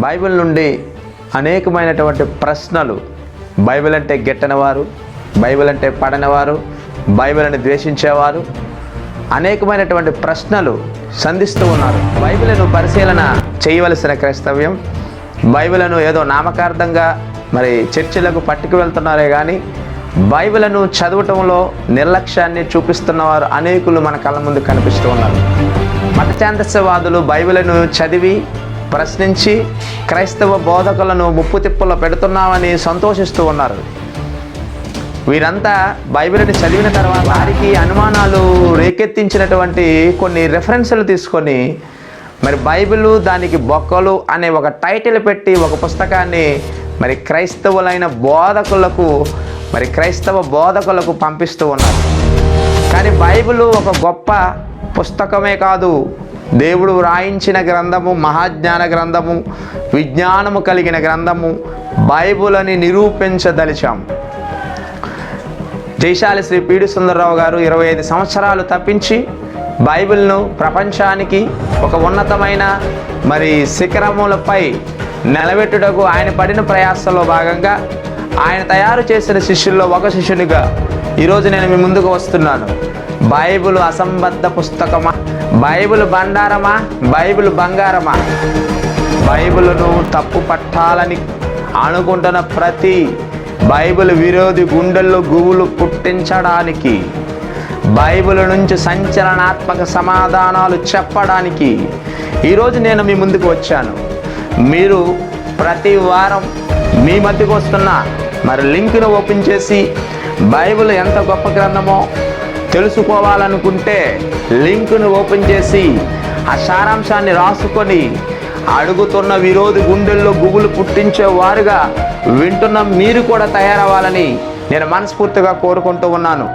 Bible నుండి అనేకమైనటువంటి ప్రశ్నలు. బైబిల్ అంటే గెట్టనవారు బైబిల్ అంటే పడనివారు బైబిల్ అని ద్వేషించేవారు. అనేకమైనటువంటి ప్రశ్నలు సంధిస్తూ ఉన్నారు. బైబిల్ను పరిశీలన చేయవలసిన క్రైస్తవ్యం. బైబిల్ను ఏదో నామకార్థంగా మరి చర్చిలకు పట్టుకు వెళ్తున్నారే కానీ బైబిల్ను చదవటంలో నిర్లక్ష్యాన్ని చూపిస్తున్నవారు అనేకులు మన కళ్ళ ముందు కనిపిస్తూ ఉన్నారు. మత ఛాందస్యవాదులు బైబిల్ను చదివి ప్రశ్నించి క్రైస్తవ బోధకులను ముప్పు తిప్పల్లో పెడుతున్నామని సంతోషిస్తూ ఉన్నారు. వీరంతా బైబిల్ని చదివిన తర్వాత వారికి అనుమానాలు రేకెత్తించినటువంటి కొన్ని రెఫరెన్సులు తీసుకొని మరి బైబిల్ దానికి బొక్కలు అనే ఒక టైటిల్ పెట్టి ఒక పుస్తకాన్ని మరి క్రైస్తవులైన బోధకులకు మరి క్రైస్తవ బోధకులకు పంపిస్తూ ఉన్నారు. కానీ బైబిల్ ఒక గొప్ప పుస్తకమే కాదు. దేవుడు వ్రాయించిన గ్రంథము మహాజ్ఞాన గ్రంథము విజ్ఞానము కలిగిన గ్రంథము బైబిల్ అని నిరూపించదలిచాం. జైశాలి శ్రీ పీడి సుందరరావు గారు ఇరవై ఐదు సంవత్సరాలు తప్పించి బైబిల్ను ప్రపంచానికి ఒక ఉన్నతమైన మరి శిఖరములపై నిలబెట్టుటకు ఆయన పడిన ప్రయాసంలో భాగంగా ఆయన తయారు చేసిన శిష్యుల్లో ఒక శిష్యునిగా ఈరోజు నేను మీ ముందుకు వస్తున్నాను. బైబిల్ అసంబద్ధ పుస్తకమా? బైబిల్ బండారమా? బైబిల్ బంగారమా? బైబిల్ను తప్పు పట్టాలని అనుకుంటున్న ప్రతి బైబిల్ విరోధి గుండెల్లో గువులు పుట్టించడానికి బైబిల్ నుంచి సంచలనాత్మక సమాధానాలు చెప్పడానికి ఈరోజు నేను మీ ముందుకు వచ్చాను. మీరు ప్రతి వారం మీ మధ్యకు వస్తున్న మరి లింక్ను ఓపెన్ చేసి బైబిల్ ఎంత గొప్ప గ్రంథమో తెలుసుకోవాలనుకుంటే లింకును ఓపెన్ చేసి ఆ సారాంశాన్ని రాసుకొని అడుగుతున్న విరోధి గుండెల్లో గుబులు పుట్టించే వారుగా వింటున్న మీరు కూడా తయారవ్వాలని నేను మనస్ఫూర్తిగా కోరుకుంటూ ఉన్నాను.